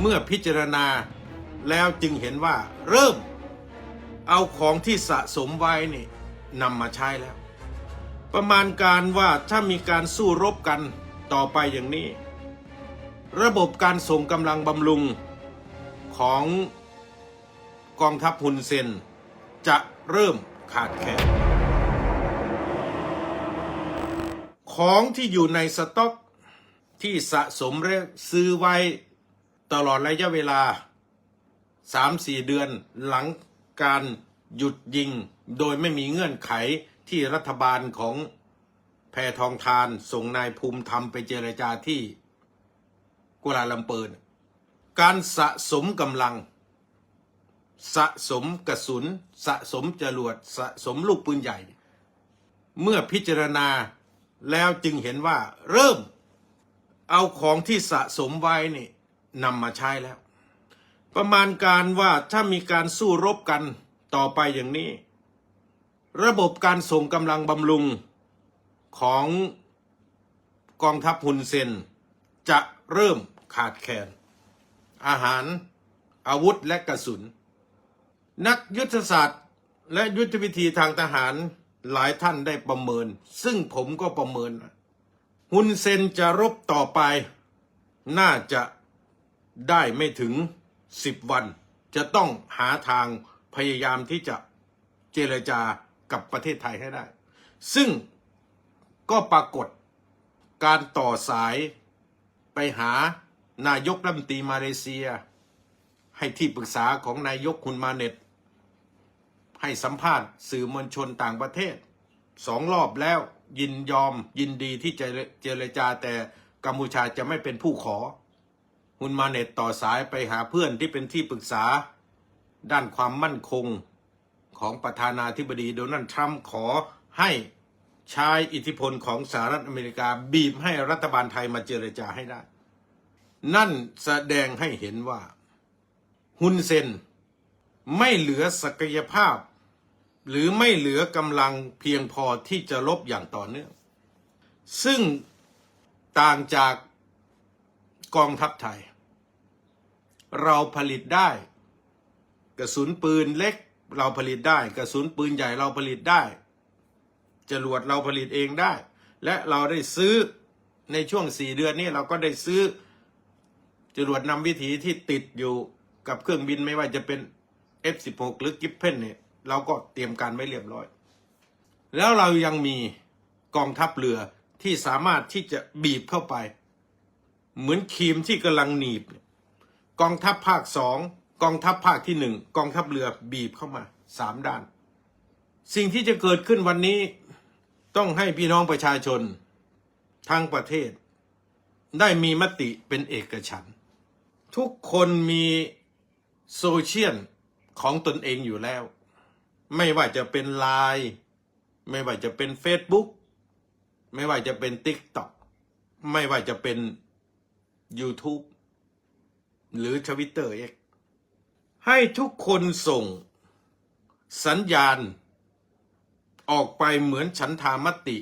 เมื่อพิจารณาแล้วจึงเห็นว่าเริ่มเอาของที่สะสมไว้นี่นำมาใช้แล้ว ประมาณการว่าถ้ามีการสู้รบกันต่อไปอย่างนี้ ระบบการส่งกำลังบำรุงของกองทัพฮุนเซน จะเริ่มขาดแคลนของที่อยู่ในสต็อกที่สะสมและซื้อไว้ ตลอดระยะเวลา 3-4 เดือนหลังการหยุดยิง โดยไม่มีเงื่อนไขที่รัฐบาลของแพทองทานส่งนายภูมิธรรมไปเจรจาที่กัวลาลัมเปอร์นการสะสมกำลัง สะสมกระสุน สะสมจรวดสะสมลูกปืนใหญ่ เมื่อพิจารณาแล้วจึงเห็นว่าเริ่มเอาของที่สะสมไว้นี่ นำมาใช้แล้ว ประมาณการว่าถ้ามีการสู้รบกันต่อไปอย่างนี้ ระบบการส่งกำลังบำรุงของกองทัพฮุนเซน จะเริ่มขาดแคลนอาหาร อาวุธและกระสุน นักยุทธศาสตร์และยุทธวิธีทางทหารหลายท่านได้ประเมิน ซึ่งผมก็ประเมินฮุนเซนจะรบต่อไป น่าจะ ได้ไม่ถึงสิบวัน จะต้องหาทางพยายามที่จะเจรจากับประเทศไทยให้ได้ ซึ่งก็ปรากฏการต่อสายไปหานายกรัฐมนตรีมาเลเซีย ให้ที่ปรึกษาของนายกคุณมาเน็ต ให้สัมภาษณ์สื่อมวลชนต่างประเทศสองรอบแล้วยินยอมยินดีที่จะเจรจาแต่กัมพูชาจะไม่เป็นผู้ขอ ฮุนมาเน็ตต่อสายไปหาเพื่อนที่เป็นที่ปรึกษา ด้านความมั่นคงของประธานาธิบดีโดนัลด์ทรัมป์ขอให้ใช้อิทธิพลของสหรัฐอเมริกาบีบให้รัฐบาลไทยมาเจรจาให้ได้ นั่นแสดงให้เห็นว่าฮุนเซนไม่เหลือศักยภาพ หรือไม่เหลือกำลังเพียงพอที่จะลบอย่างต่อเนื่อง ซึ่งต่างจาก กองทัพไทย เราผลิตได้ กระสุนปืนเล็กเราผลิตได้ กระสุนปืนใหญ่เราผลิตได้จรวดเราผลิตเองได้ และเราได้ซื้อในช่วงสี่เดือนนี้เราก็ได้ซื้อจรวดนำวิถีที่ติดอยู่กับเครื่องบินไม่ว่าจะเป็น F16 หรือกิฟเพนเนี่ยเราก็เตรียมการไว้เรียบร้อย แล้วเรายังมีกองทัพเรือที่สามารถที่จะบีบเข้าไป เหมือนครีมที่กำลังหนีบ กองทัพภาคสองกองทัพภาคที่หนึ่งกองทัพเรือบีบเข้ามาสามด้าน สิ่งที่จะเกิดขึ้นวันนี้ต้องให้พี่น้องประชาชนทั้งประเทศ ได้มีมติเป็นเอกฉันท์ทุกคนมีโซเชียลของตนเองอยู่แล้ว ไม่ว่าจะเป็นไลน์ไม่ว่าจะเป็น Facebook ไม่ว่าจะเป็น TikTok ไม่ว่าจะเป็น YouTube หรือ Twitter X ให้ทุกคนส่งสัญญาณ ออกไปเหมือนฉันทามติ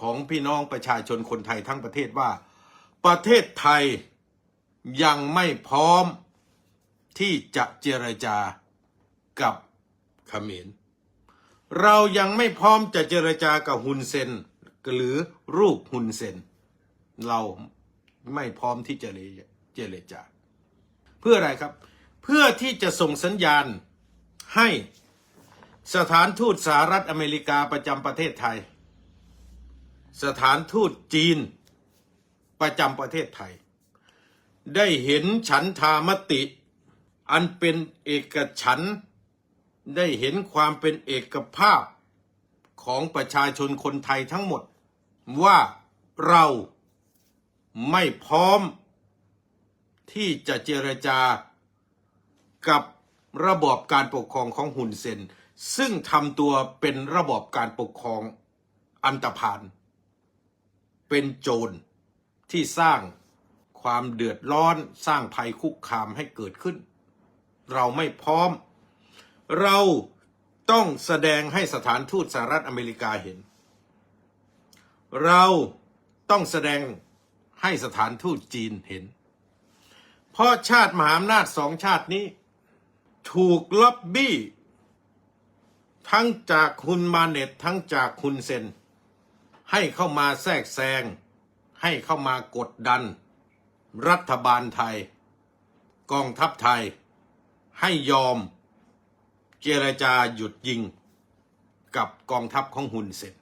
ของพี่น้องประชาชนคนไทยทั้งประเทศว่า ประเทศไทยยังไม่พร้อมที่จะเจรจากับเขมร เรายังไม่พร้อมจะเจรจากับฮุนเซน หรือรูปฮุนเซน เรา ไม่พร้อมที่จะเจรจาเพื่ออะไรครับ เพื่อที่จะส่งสัญญาณให้สถานทูตสหรัฐอเมริกาประจำประเทศไทย สถานทูตจีนประจำประเทศไทย ได้เห็นฉันทามติ อันเป็นเอกฉันได้เห็นความเป็นเอกภาพของประชาชนคนไทยทั้งหมด ว่าเรา ไม่พร้อม ที่จะเจรจากับระบอบการปกครองของฮุนเซน ซึ่งทำตัวเป็นระบอบการปกครองอันตรพานเป็นโจรที่สร้างความเดือดร้อนสร้างภัยคุกคามให้เกิดขึ้น เราไม่พร้อม เราต้องแสดงให้สถานทูตสหรัฐอเมริกาเห็น เราต้องแสดง ให้สถานทูตจีนเห็น เพราะชาติมหาอำนาจสองชาตินี้ ถูกล็อบบี้ ทั้งจากคุณมาเน็ตทั้งจากคุณเซน ให้เข้ามาแทรกแซง ให้เข้ามากดดัน รัฐบาลไทย กองทัพไทย ให้ยอม เจรจาหยุดยิง กับกองทัพของฮุนเซน